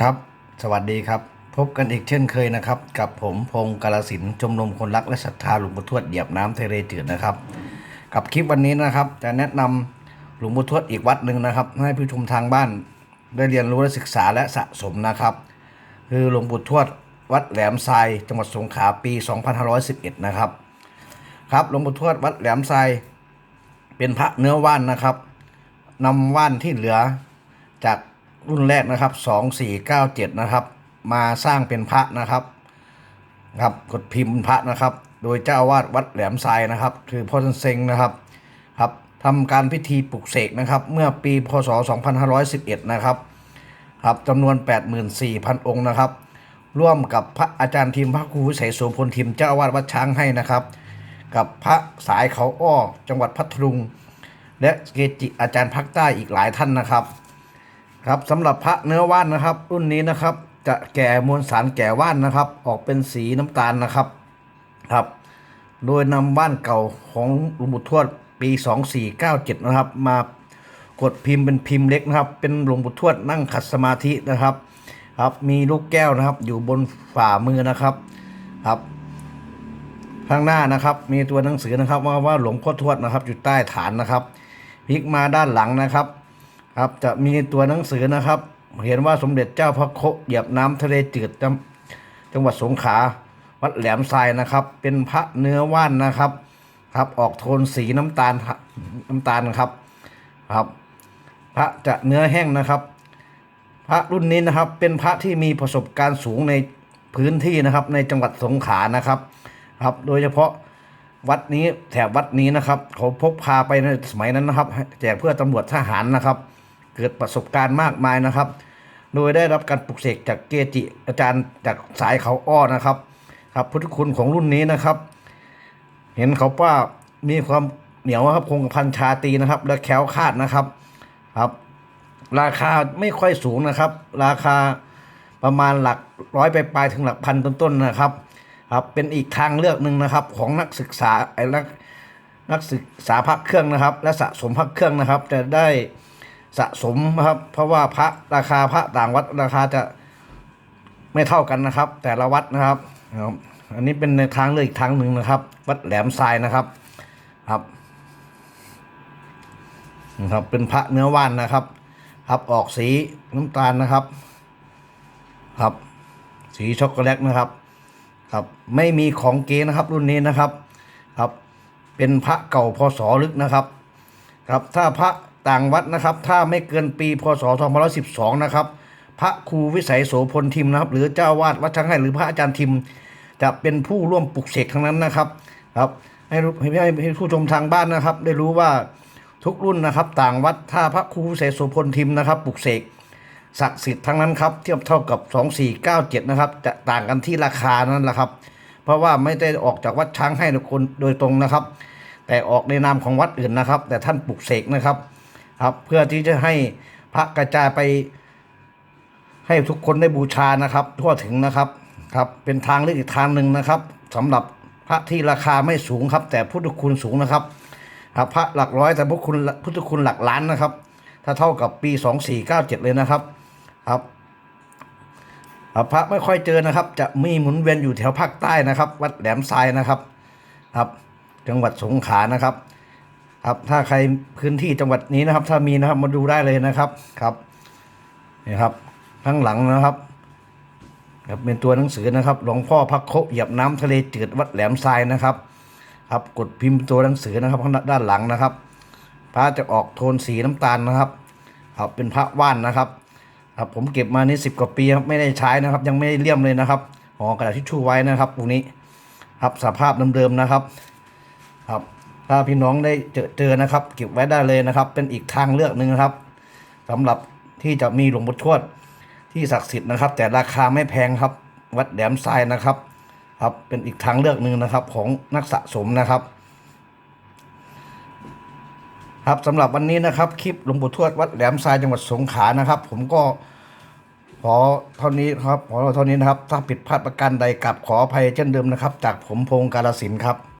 ครับ สวัสดีครับ พบกันอีกเช่นเคยนะครับ กับผมพงศ์กาลสินธุ์ชมรมคนรักและศรัทธาหลวงปู่ทวดเหยียบน้ำทะเลจืดนะครับ กับคลิปวันนี้นะครับ จะแนะนำหลวงปู่ทวดอีกวัดหนึ่งนะครับ ให้ผู้ชมทางบ้านได้เรียนรู้และศึกษาและสะสมนะครับ คือหลวงปู่ทวดวัดแหลมทรายจังหวัดสงขลาปี 2511 นะครับ ครับหลวงปู่ทวดวัดแหลมทรายเป็นพระเนื้อว่านนะครับนำว่านที่เหลือจาก รุ่นแรกนะครับ 2497 นะครับ มาสร้างเป็นพระนะครับครับกดพิมพ์พระนะครับ โดยเจ้าอาวาดวัดแหลมทรายนะครับ คือพ่อท่านเซงนะครับครับทำการพิธีปลุกเสกนะครับ เมื่อปีพศ 2511 นะครับครับจำนวน 84,000 องค์นะครับ ร่วมกับพระอาจารย์ทีมพระครูวิสัยโสพลทีมเจ้าอาวาดวัดช้างให้นะครับ กับพระสายเขาอ้อจังหวัดพัทลุง และเกจิอาจารย์ภาคใต้อีกหลายท่านนะครับ ครับสำหรับพระเนื้อว่านนะครับ รุ่นนี้นะครับ จะแก่มวลสารแก่ว่านนะครับ ออกเป็นสีน้ำตาลนะครับครับ โดยนำว่านเก่าของหลวงปู่ทวดปี 2497 นะครับ มากดพิมพ์เป็นพิมพ์เล็กนะครับ เป็นหลวงปู่ทวดนั่งขัดสมาธินะครับครับมีลูกแก้วนะครับ อยู่บนฝ่ามือนะครับครับข้างหน้านะครับ มีตัวหนังสือนะครับว่าว่าหลวงพ่อทวดนะครับอยู่ใต้ฐานนะครับพลิกมาด้านหลังนะครับ ครับจะมีตัวหนังสือนะครับ เห็นว่าสมเด็จเจ้าพระโคเหยียบน้ำทะเลจืดจังจังหวัดสงขลาวัดแหลมทรายนะครับ เป็นพระเนื้อว่านนะครับ ครับออกโทนสีน้ำตาลน้ำตาลครับครับ พระจะเนื้อแห้งนะครับ พระรุ่นนี้นะครับ เป็นพระที่มีประสบการณ์สูงในพื้นที่นะครับ ในจังหวัดสงขลานะครับ ครับ โดยเฉพาะวัดนี้แถบวัดนี้นะครับ เขาพกพาไปในสมัยนั้นนะครับ แจกเพื่อตำรวจทหารนะครับ เกิดประสบการณ์มากมายนะครับ โดยได้รับการปลุกเสกจากเกจิอาจารย์จากสายเขาอ้อนะครับ ครับพุทธคุณของรุ่นนี้นะครับ เห็นเขาว่ามีความเหนียวครับคงพันชาตีนะครับ และแคล้วคาดนะครับครับ ราคาไม่ค่อยสูงนะครับ ราคาประมาณหลักร้อยไปปลายๆถึงหลักพันต้นๆนะครับ ครับเป็นอีกทางเลือกหนึ่งนะครับ ของนักศึกษาไอ้นักนักศึกษาพักเครื่องนะครับ และสะสมพักเครื่องนะครับ จะได้ สะสมนะครับ เพราะว่าพระราคาพระต่างวัดราคาจะไม่เท่ากันนะครับ แต่ละวัดนะครับครับ อันนี้เป็นในทางเลือกอีกทางหนึ่งนะครับ วัดแหลมทรายนะครับครับนะครับ เป็นพระเนื้อว่านนะครับ ครับออกสีน้ำตาลนะครับ ครับ สีช็อกโกแลตนะครับ ครับ ไม่มีของเกนะครับ รุ่นนี้นะครับ ครับ เป็นพระเก่าพศลึกนะครับ ครับถ้าพระ ต่างวัดนะครับ ถ้าไม่เกินปีพศ2512 นะครับ พระครูวิสัยโสพลทิมนะครับ หรือเจ้าวาดวัดช่างให้หรือพระอาจารย์ทิม จะเป็นผู้ร่วมปลุกเสกทั้งนั้นนะครับ ครับ ให้ให้ให้ผู้ชมทางบ้านนะครับ ได้รู้ว่าทุกรุ่นนะครับ ต่างวัดถ้าพระครูวิสัยโสพลทิมนะครับปลุกเสกศักดิ์สิทธิ์ทั้งนั้นครับเทียบเท่ากับ 2497 นะครับ จะต่างกันที่ราคานั่นแหละครับ เพราะว่าไม่ได้ออกจากวัดช้างให้คนโดยตรงนะครับ แต่ออกในนามของวัดอื่นนะครับ แต่ท่านปลุกเสกนะครับ ครับเพื่อที่จะให้พระกระจายไป ให้ทุกคนได้บูชานะครับ ทั่วถึงนะครับครับ เป็นทางเลือกอีกทางหนึ่งนะครับสำหรับพระที่ราคาไม่สูงครับ แต่พุทธคุณสูงนะครับครับพระหลักร้อยแต่พุทธคุณพุทธคุณหลักล้านนะครับ ถ้าเท่ากับปี2497เลยนะครับครับครับพระไม่ค่อยเจอนะครับ จะมีหมุนเวียนอยู่แถวภาคใต้นะครับ วัดแหลมทรายนะครับ ครับ จังหวัดสงขลานะครับ ครับถ้าใครพื้นที่จังหวัดนี้นะครับ ถ้ามีนะครับมาดูได้เลยนะครับครับนี่ครับข้างหลังนะครับครับเป็นตัวหนังสือนะครับ หลวงพ่อพักโคเหยียบน้ำทะเลจืดวัดแหลมทรายนะครับ ครับกดพิมพ์ตัวหนังสือนะครับข้างด้านหลังนะครับ พระจะออกโทนสีน้ำตาลนะครับ ครับเป็นพระว่านนะครับ ครับผมเก็บมานี่สิบกว่าปีครับไม่ได้ใช้นะครับ ยังไม่ได้เลี่ยมเลยนะครับห่อกระดาษทิชชู่ไว้นะครับตรงนี้ ครับสภาพเดิมๆนะครับ ครับ ถ้าพี่น้องได้เจอเจอนะครับ เก็บไว้ได้เลยนะครับ เป็นอีกทางเลือกหนึ่งนะครับสำหรับที่จะมีหลวงปู่ทวดที่ศักดิ์สิทธิ์นะครับ แต่ราคาไม่แพงครับ วัดแหลมทรายนะครับ ครับเป็นอีกทางเลือกหนึ่งนะครับของนักสะสมนะครับ ครับสำหรับวันนี้นะครับ คลิปหลวงปู่ทวดวัดแหลมทรายจังหวัดสงขลานะครับ ผมก็ขอเท่านี้ครับขอเท่านี้นะครับ ถ้าผิดพลาดประการใดกับขออภัยเช่นเดิมนะครับ จากผมพงศ์กาลสินธุ์ครับ